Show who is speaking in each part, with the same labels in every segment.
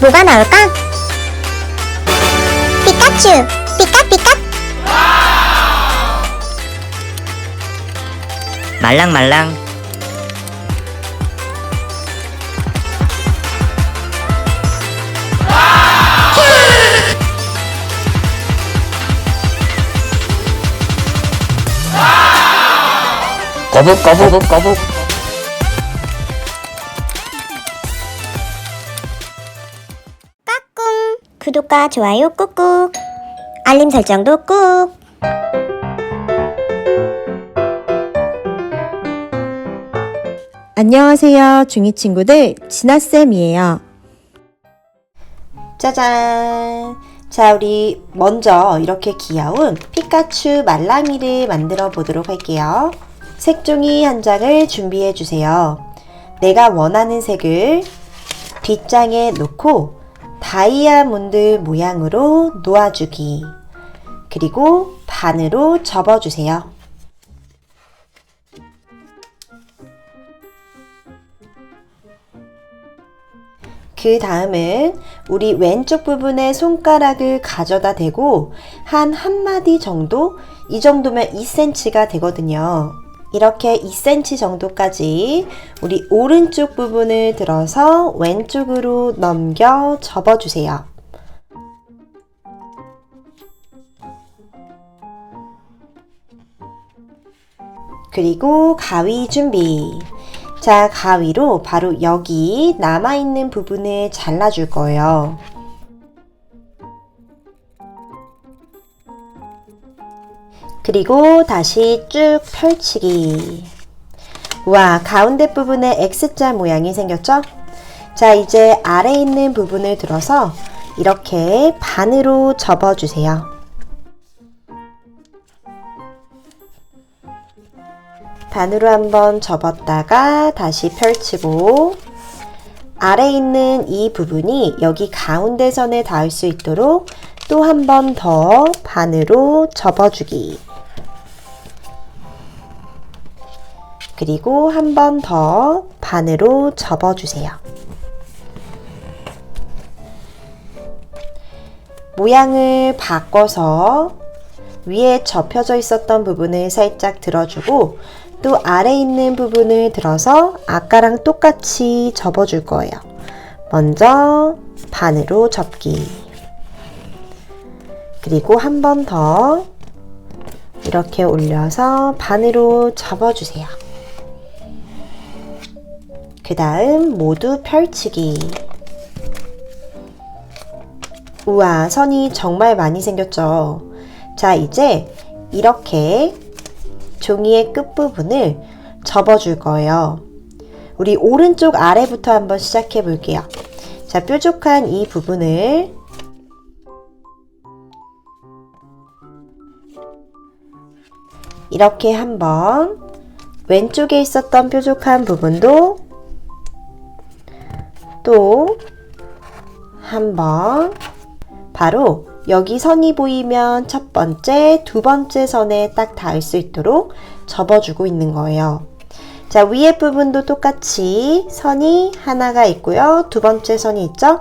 Speaker 1: 뭐가 나올까? 피카츄! 피카피카!
Speaker 2: 말랑말랑
Speaker 3: 거북 거북 거북
Speaker 1: 까꿍! 구독과 좋아요 꾹꾹! 알림 설정도 꾹!
Speaker 4: 안녕하세요, 중이 친구들. 진아쌤이에요.
Speaker 5: 짜잔! 자, 우리 먼저 이렇게 귀여운 피카츄 말랑이를 만들어 보도록 할게요. 색종이 한 장을 준비해 주세요. 내가 원하는 색을 뒷장에 놓고 다이아몬드 모양으로 놓아주기. 그리고 반으로 접어주세요. 그 다음은 우리 왼쪽 부분에 손가락을 가져다 대고 한 한마디 정도? 이 정도면 2cm가 되거든요. 이렇게 2cm 정도까지 우리 오른쪽 부분을 들어서 왼쪽으로 넘겨 접어주세요. 그리고 가위 준비. 자, 가위로 바로 여기 남아있는 부분을 잘라줄 거예요. 그리고 다시 쭉 펼치기. 와, 가운데 부분에 X자 모양이 생겼죠? 자, 이제 아래 있는 부분을 들어서 이렇게 반으로 접어주세요. 반으로 한번 접었다가 다시 펼치고 아래 있는 이 부분이 여기 가운데 선에 닿을 수 있도록 또 한 번 더 반으로 접어주기. 그리고 한 번 더 반으로 접어주세요. 모양을 바꿔서 위에 접혀져 있었던 부분을 살짝 들어주고 또 아래 있는 부분을 들어서 아까랑 똑같이 접어줄 거예요. 먼저 반으로 접기. 그리고 한 번 더 이렇게 올려서 반으로 접어주세요. 그 다음 모두 펼치기. 우와, 선이 정말 많이 생겼죠? 자, 이제 이렇게 종이의 끝부분을 접어줄 거예요. 우리 오른쪽 아래부터 한번 시작해 볼게요. 자, 뾰족한 이 부분을 이렇게 한번 왼쪽에 있었던 뾰족한 부분도 또 한번 바로 여기 선이 보이면 첫 번째, 두 번째 선에 딱 닿을 수 있도록 접어주고 있는 거예요. 자, 위에 부분도 똑같이 선이 하나가 있고요. 두 번째 선이 있죠?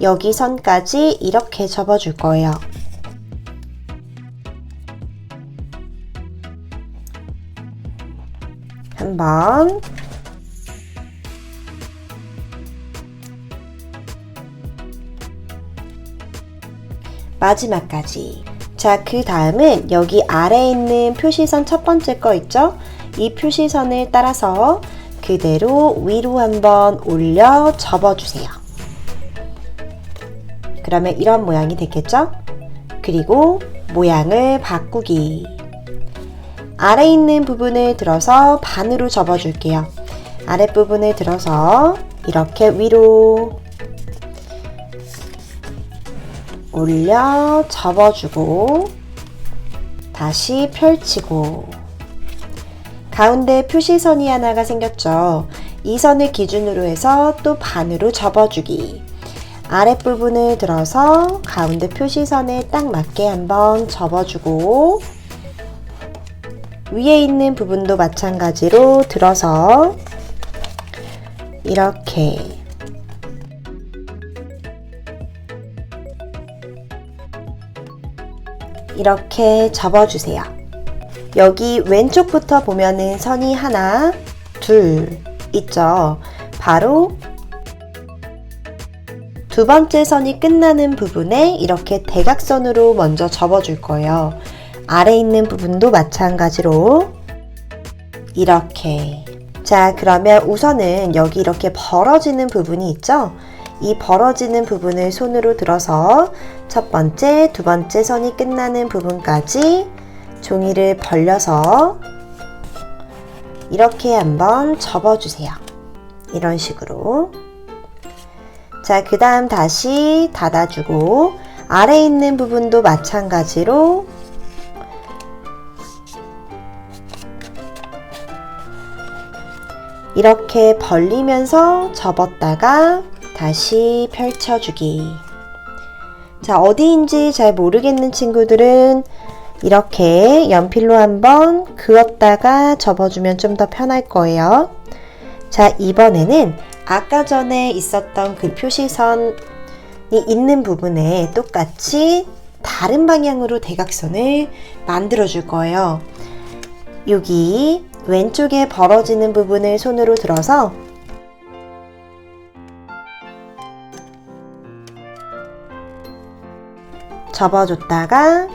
Speaker 5: 여기 선까지 이렇게 접어줄 거예요. 한번 마지막까지. 자, 그 다음은 여기 아래에 있는 표시선 첫 번째 거 있죠? 이 표시선을 따라서 그대로 위로 한번 올려 접어주세요. 그러면 이런 모양이 되겠죠? 그리고 모양을 바꾸기. 아래 있는 부분을 들어서 반으로 접어줄게요. 아랫부분을 들어서 이렇게 위로 올려 접어주고 다시 펼치고. 가운데 표시선이 하나가 생겼죠. 이 선을 기준으로 해서 또 반으로 접어주기. 아랫부분을 들어서 가운데 표시선에 딱 맞게 한번 접어주고 위에 있는 부분도 마찬가지로 들어서 이렇게 이렇게 접어주세요. 여기 왼쪽부터 보면은 선이 하나, 둘 있죠. 바로 두 번째 선이 끝나는 부분에 이렇게 대각선으로 먼저 접어줄 거예요. 아래 있는 부분도 마찬가지로 이렇게. 자, 그러면 우선은 여기 이렇게 벌어지는 부분이 있죠? 이 벌어지는 부분을 손으로 들어서 첫 번째, 두 번째 선이 끝나는 부분까지 종이를 벌려서 이렇게 한번 접어주세요. 이런 식으로. 자, 그 다음 다시 닫아주고, 아래 있는 부분도 마찬가지로 이렇게 벌리면서 접었다가 다시 펼쳐주기. 자, 어디인지 잘 모르겠는 친구들은 이렇게 연필로 한번 그었다가 접어주면 좀 더 편할 거예요. 자, 이번에는 아까 전에 있었던 그 표시선이 있는 부분에 똑같이 다른 방향으로 대각선을 만들어 줄 거예요. 여기 왼쪽에 벌어지는 부분을 손으로 들어서 접어줬다가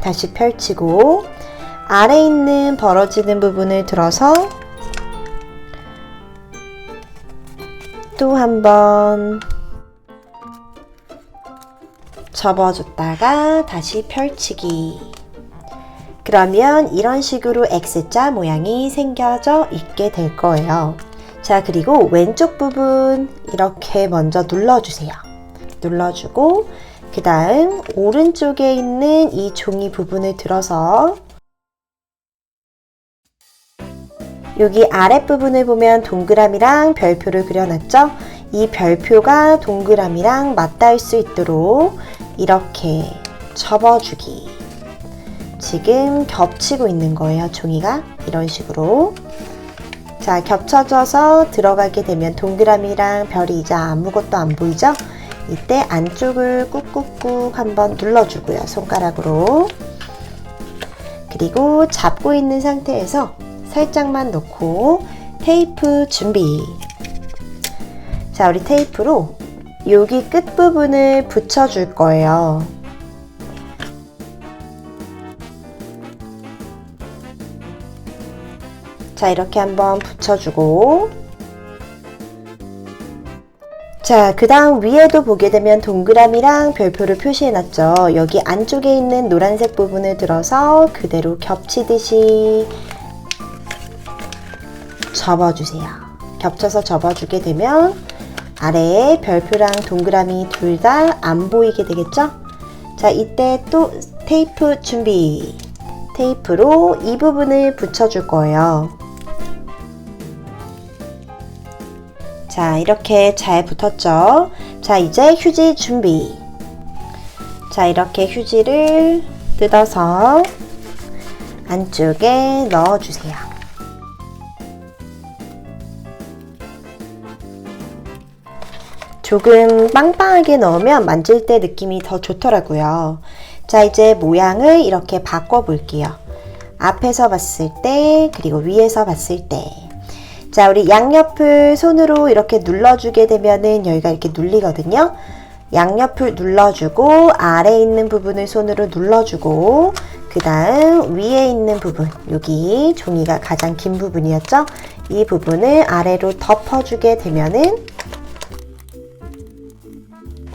Speaker 5: 다시 펼치고 아래 있는 벌어지는 부분을 들어서 또 한번 접어줬다가 다시 펼치기 그러면 이런 식으로 X자 모양이 생겨져 있게 될 거예요. 자, 그리고 왼쪽 부분 이렇게 먼저 눌러주세요. 눌러주고, 그 다음 오른쪽에 있는 이 종이 부분을 들어서 여기 아랫부분을 보면 동그라미랑 별표를 그려놨죠? 이 별표가 동그라미랑 맞닿을 수 있도록 이렇게 접어주기. 지금 겹치고 있는 거예요, 종이가. 이런 식으로. 자, 겹쳐져서 들어가게 되면 동그라미랑 별이 이제 아무것도 안 보이죠? 이때 안쪽을 꾹꾹꾹 한번 눌러주고요, 손가락으로. 그리고 잡고 있는 상태에서 살짝만 놓고 테이프 준비. 자, 우리 테이프로 여기 끝부분을 붙여줄 거예요. 자, 이렇게 한번 붙여주고. 자, 그 다음 위에도 보게 되면 동그라미랑 별표를 표시해놨죠. 여기 안쪽에 있는 노란색 부분을 들어서 그대로 겹치듯이 접어주세요. 겹쳐서 접어주게 되면 아래에 별표랑 동그라미 둘 다 안 보이게 되겠죠? 자, 이때 또 테이프 준비. 테이프로 이 부분을 붙여줄 거예요. 자, 이렇게 잘 붙었죠? 자, 이제 휴지 준비. 자, 이렇게 휴지를 뜯어서 안쪽에 넣어주세요. 조금 빵빵하게 넣으면 만질 때 느낌이 더 좋더라고요. 자, 이제 모양을 이렇게 바꿔 볼게요. 앞에서 봤을 때, 그리고 위에서 봤을 때. 자, 우리 양옆을 손으로 이렇게 눌러주게 되면은 여기가 이렇게 눌리거든요. 양옆을 눌러주고, 아래에 있는 부분을 손으로 눌러주고, 그 다음 위에 있는 부분, 여기 종이가 가장 긴 부분이었죠? 이 부분을 아래로 덮어주게 되면은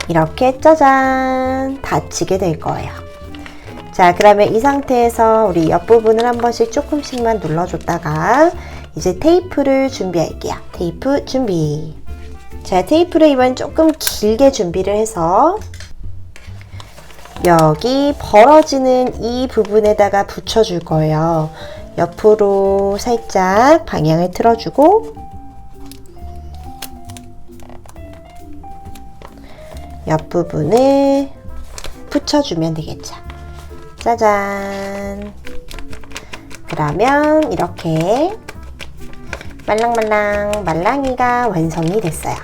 Speaker 5: 이렇게 짜잔 닫히게 될 거예요. 자, 그러면 이 상태에서 우리 옆부분을 한 번씩 조금씩만 눌러줬다가 이제 테이프를 준비할게요. 테이프 준비. 자, 테이프를 이번 조금 길게 준비를 해서 여기 벌어지는 이 부분에다가 붙여줄 거예요. 옆으로 살짝 방향을 틀어주고 옆부분을 붙여주면 되겠죠. 짜잔. 그러면 이렇게 말랑말랑 말랑이가 완성이 됐어요.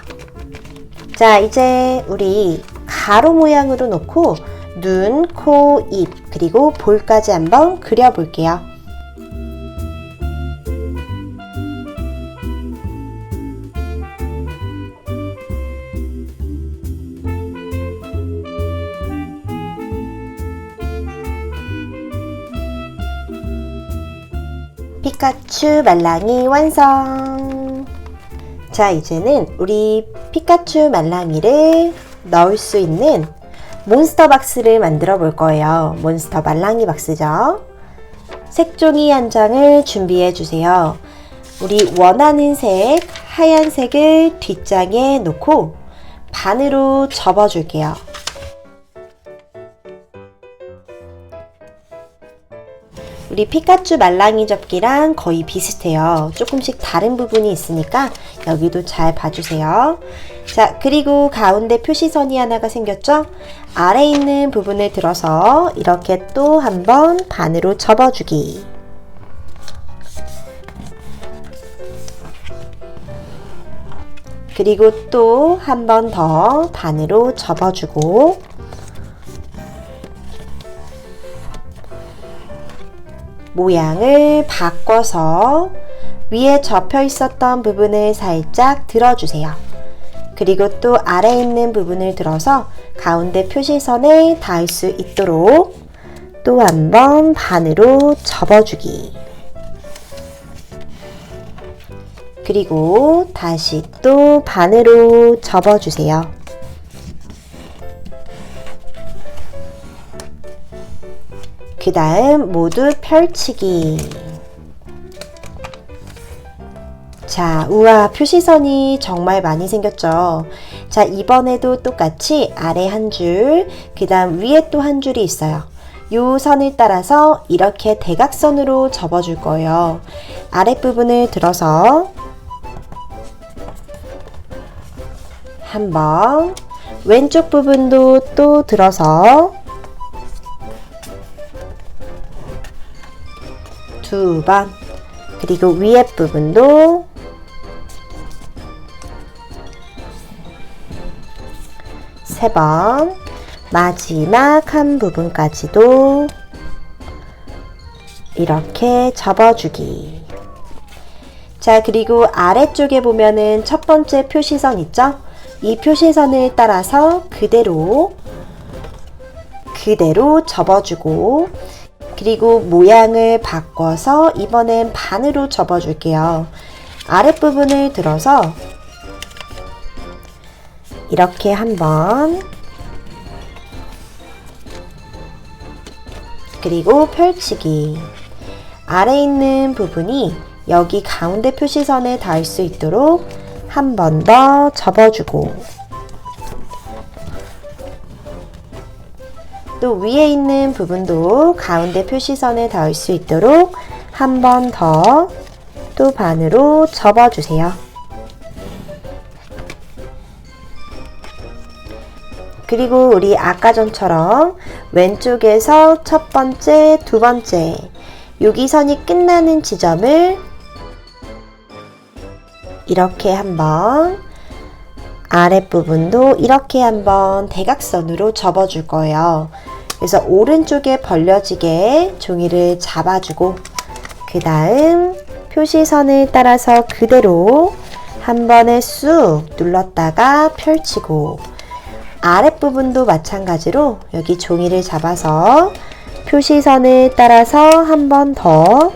Speaker 5: 자, 이제 우리 가로 모양으로 놓고 눈, 코, 입, 그리고 볼까지 한번 그려볼게요. 피카츄 말랑이 완성! 자, 이제는 우리 피카츄 말랑이를 넣을 수 있는 몬스터 박스를 만들어 볼 거예요. 몬스터 말랑이 박스죠. 색종이 한 장을 준비해 주세요. 우리 원하는 색, 하얀색을 뒷장에 놓고 반으로 접어 줄게요. 우리 피카츄 말랑이 접기랑 거의 비슷해요. 조금씩 다른 부분이 있으니까 여기도 잘 봐주세요. 자, 그리고 가운데 표시선이 하나가 생겼죠? 아래 있는 부분을 들어서 이렇게 또 한번 반으로 접어주기. 그리고 또 한 번 더 반으로 접어주고 모양을 바꿔서 위에 접혀 있었던 부분을 살짝 들어주세요. 그리고 또 아래 있는 부분을 들어서 가운데 표시선에 닿을 수 있도록 또 한 번 반으로 접어주기. 그리고 다시 또 반으로 접어주세요. 그 다음 모두 펼치기. 자, 우와, 표시선이 정말 많이 생겼죠? 자, 이번에도 똑같이 아래 한 줄, 그 다음 위에 또 한 줄이 있어요. 요 선을 따라서 이렇게 대각선으로 접어줄 거예요. 아랫부분을 들어서 한 번, 왼쪽 부분도 또 들어서 두 번, 그리고 위에 부분도 세 번, 마지막 한 부분까지도 이렇게 접어주기. 자, 그리고 아래쪽에 보면은 첫 번째 표시선 있죠? 이 표시선을 따라서 그대로, 그대로 접어주고, 그리고 모양을 바꿔서 이번엔 반으로 접어줄게요. 아랫부분을 들어서 이렇게 한번 그리고 펼치기 아래 있는 부분이 여기 가운데 표시선에 닿을 수 있도록 한 번 더 접어주고 또 위에 있는 부분도 가운데 표시선에 닿을 수 있도록 한 번 더 또 반으로 접어주세요. 그리고 우리 아까 전처럼 왼쪽에서 첫 번째, 두 번째 여기 선이 끝나는 지점을 이렇게 한번 아랫부분도 이렇게 한번 대각선으로 접어줄 거예요. 그래서 오른쪽에 벌려지게 종이를 잡아주고 그 다음 표시선을 따라서 그대로 한 번에 쑥 눌렀다가 펼치고 아랫부분도 마찬가지로 여기 종이를 잡아서 표시선을 따라서 한 번 더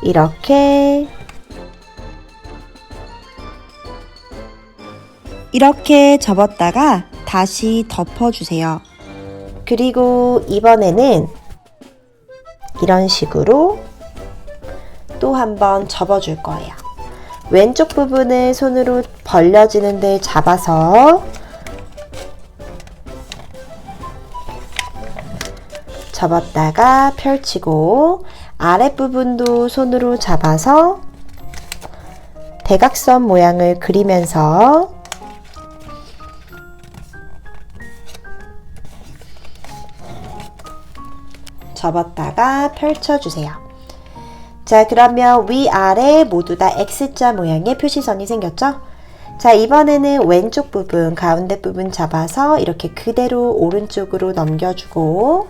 Speaker 5: 이렇게 이렇게 접었다가 다시 덮어주세요. 그리고 이번에는 이런 식으로 또 한번 접어줄 거예요. 왼쪽 부분을 손으로 벌려지는 데 잡아서 접었다가 펼치고 아랫부분도 손으로 잡아서 대각선 모양을 그리면서 접었다가 펼쳐주세요. 자, 그러면 위아래 모두 다 X자 모양의 표시선이 생겼죠? 자, 이번에는 왼쪽 부분, 가운데 부분 잡아서 이렇게 그대로 오른쪽으로 넘겨주고,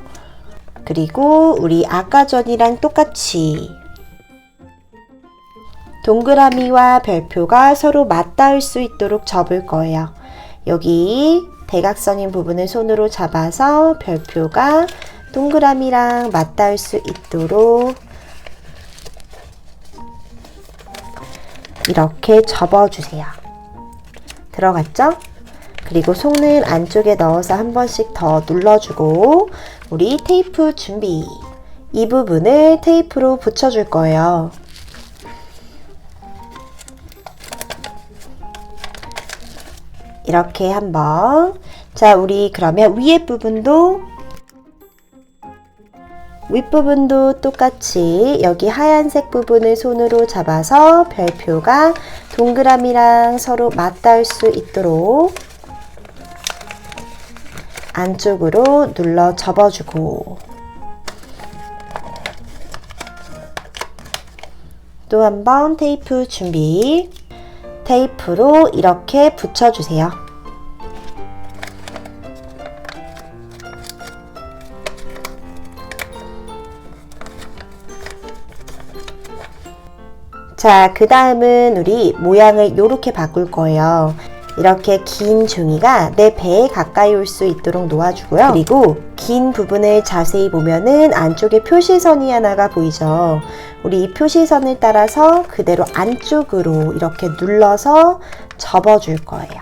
Speaker 5: 그리고 우리 아까 전이랑 똑같이 동그라미와 별표가 서로 맞닿을 수 있도록 접을 거예요. 여기 대각선인 부분을 손으로 잡아서 별표가 동그라미랑 맞닿을 수 있도록 이렇게 접어주세요. 들어갔죠? 그리고 손을 안쪽에 넣어서 한 번씩 더 눌러주고 우리 테이프 준비. 이 부분을 테이프로 붙여줄 거예요. 이렇게 한번. 자, 우리 그러면 위에 부분도 윗부분도 똑같이 여기 하얀색 부분을 손으로 잡아서 별표가 동그라미랑 서로 맞닿을 수 있도록 안쪽으로 눌러 접어주고 또 한 번 테이프 준비 테이프로 이렇게 붙여주세요. 자, 그 다음은 우리 모양을 이렇게 바꿀 거예요. 이렇게 긴 종이가 내 배에 가까이 올 수 있도록 놓아주고요. 그리고 긴 부분을 자세히 보면은 안쪽에 표시선이 하나가 보이죠. 우리 이 표시선을 따라서 그대로 안쪽으로 이렇게 눌러서 접어줄 거예요.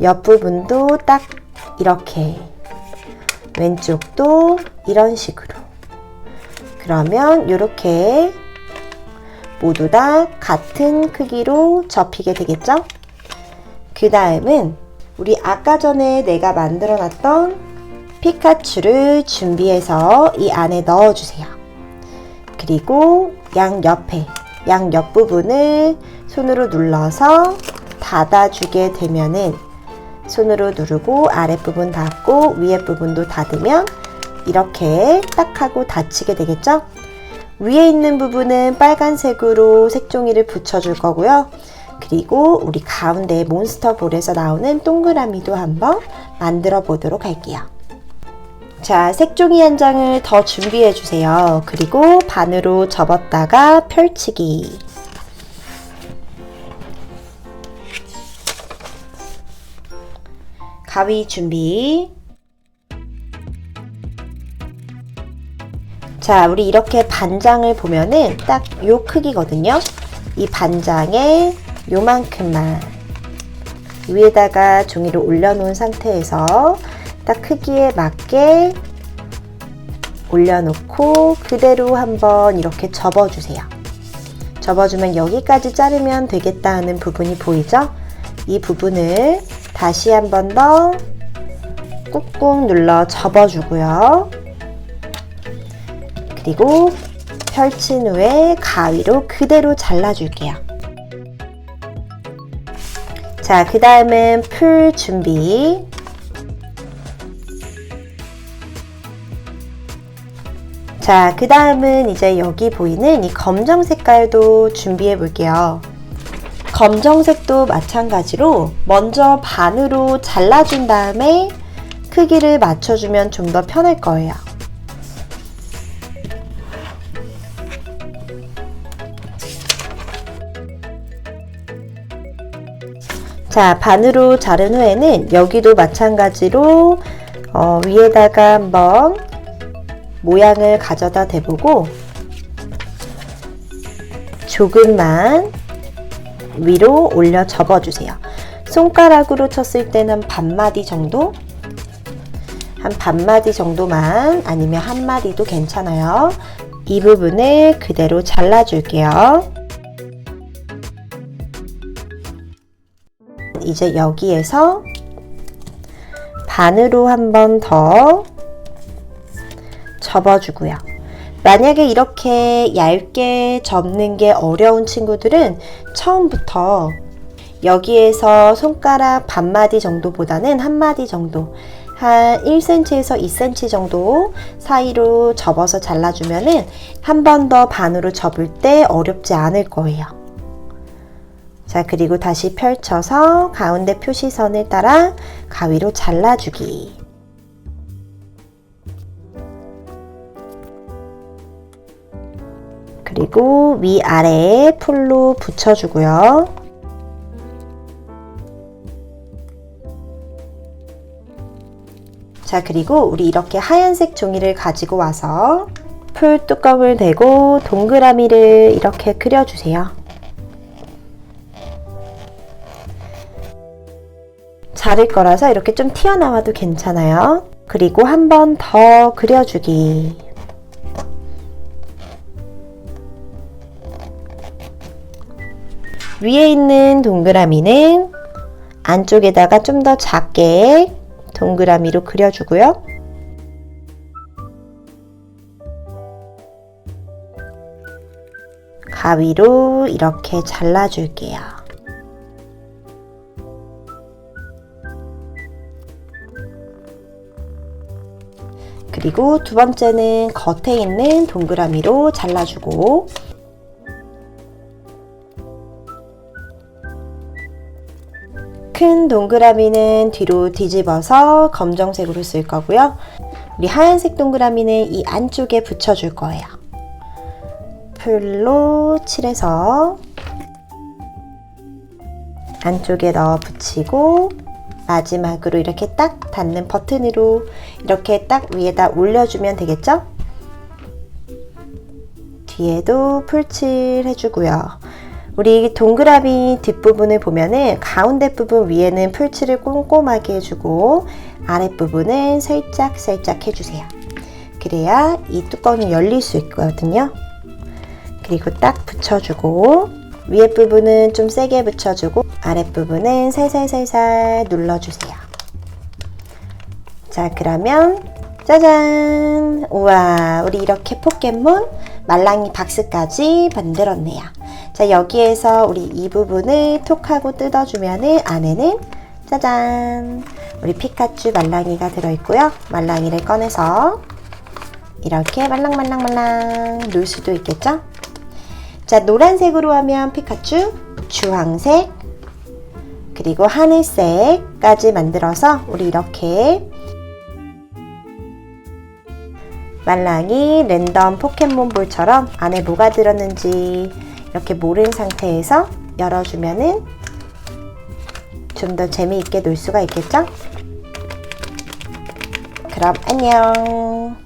Speaker 5: 옆부분도 딱 이렇게 왼쪽도 이런 식으로 그러면 이렇게 모두 다 같은 크기로 접히게 되겠죠? 그 다음은 우리 아까 전에 내가 만들어 놨던 피카츄를 준비해서 이 안에 넣어 주세요. 그리고 양 옆에, 양 옆부분을 손으로 눌러서 닫아주게 되면은 손으로 누르고 아랫부분 닫고 위에 부분도 닫으면 이렇게 딱 하고 닫히게 되겠죠? 위에 있는 부분은 빨간색으로 색종이를 붙여줄 거고요. 그리고 우리 가운데 몬스터 볼에서 나오는 동그라미도 한번 만들어 보도록 할게요. 자, 색종이 한 장을 더 준비해 주세요. 그리고 반으로 접었다가 펼치기. 가위 준비. 자, 우리 이렇게 반장을 보면은 딱 요 크기거든요. 이 반장에 요만큼만 위에다가 종이를 올려놓은 상태에서 딱 크기에 맞게 올려놓고 그대로 한번 이렇게 접어주세요. 접어주면 여기까지 자르면 되겠다 하는 부분이 보이죠? 이 부분을 다시 한 번 더 꾹꾹 눌러 접어주고요. 그리고 펼친 후에 가위로 그대로 잘라줄게요. 자, 그 다음은 풀 준비. 자, 그 다음은 이제 여기 보이는 이 검정 색깔도 준비해 볼게요. 검정색도 마찬가지로 먼저 반으로 잘라준 다음에 크기를 맞춰주면 좀 더 편할 거예요. 자, 반으로 자른 후에는 여기도 마찬가지로 어, 위에다가 한번 모양을 가져다 대보고 조금만 위로 올려 접어주세요. 손가락으로 쳤을 때는 반마디 정도? 한 반마디 정도만 아니면 한 마디도 괜찮아요. 이 부분을 그대로 잘라줄게요. 이제 여기에서 반으로 한 번 더 접어주고요. 만약에 이렇게 얇게 접는 게 어려운 친구들은 처음부터 여기에서 손가락 반마디 정도보다는 한 마디 정도 한 1cm에서 2cm 정도 사이로 접어서 잘라주면은 한 번 더 반으로 접을 때 어렵지 않을 거예요. 자, 그리고 다시 펼쳐서 가운데 표시선을 따라 가위로 잘라주기. 그리고 위아래에 풀로 붙여주고요. 자, 그리고 우리 이렇게 하얀색 종이를 가지고 와서 풀 뚜껑을 대고 동그라미를 이렇게 그려주세요. 자를 거라서 이렇게 좀 튀어나와도 괜찮아요. 그리고 한 번 더 그려주기. 위에 있는 동그라미는 안쪽에다가 좀 더 작게 동그라미로 그려주고요. 가위로 이렇게 잘라줄게요. 그리고 두 번째는 겉에 있는 동그라미로 잘라주고 큰 동그라미는 뒤로 뒤집어서 검정색으로 쓸 거고요. 우리 하얀색 동그라미는 이 안쪽에 붙여줄 거예요. 풀로 칠해서 안쪽에 넣어 붙이고 마지막으로 이렇게 딱 닿는 버튼으로 이렇게 딱 위에다 올려주면 되겠죠? 뒤에도 풀칠 해주고요. 우리 동그라미 뒷부분을 보면은 가운데 부분 위에는 풀칠을 꼼꼼하게 해주고 아랫부분은 살짝 살짝 해주세요. 그래야 이 뚜껑이 열릴 수 있거든요. 그리고 딱 붙여주고 위에 부분은 좀 세게 붙여주고 아랫부분은 살살살살 눌러주세요. 자, 그러면 짜잔! 우와, 우리 이렇게 포켓몬 말랑이 박스까지 만들었네요. 자, 여기에서 우리 이 부분을 톡 하고 뜯어주면은 안에는 짜잔! 우리 피카츄 말랑이가 들어있고요. 말랑이를 꺼내서 이렇게 말랑말랑말랑 놓을 수도 있겠죠? 자, 노란색으로 하면 피카츄, 주황색, 그리고 하늘색까지 만들어서 우리 이렇게 말랑이 랜덤 포켓몬볼처럼 안에 뭐가 들었는지 이렇게 모른 상태에서 열어주면은 좀 더 재미있게 놀 수가 있겠죠? 그럼 안녕!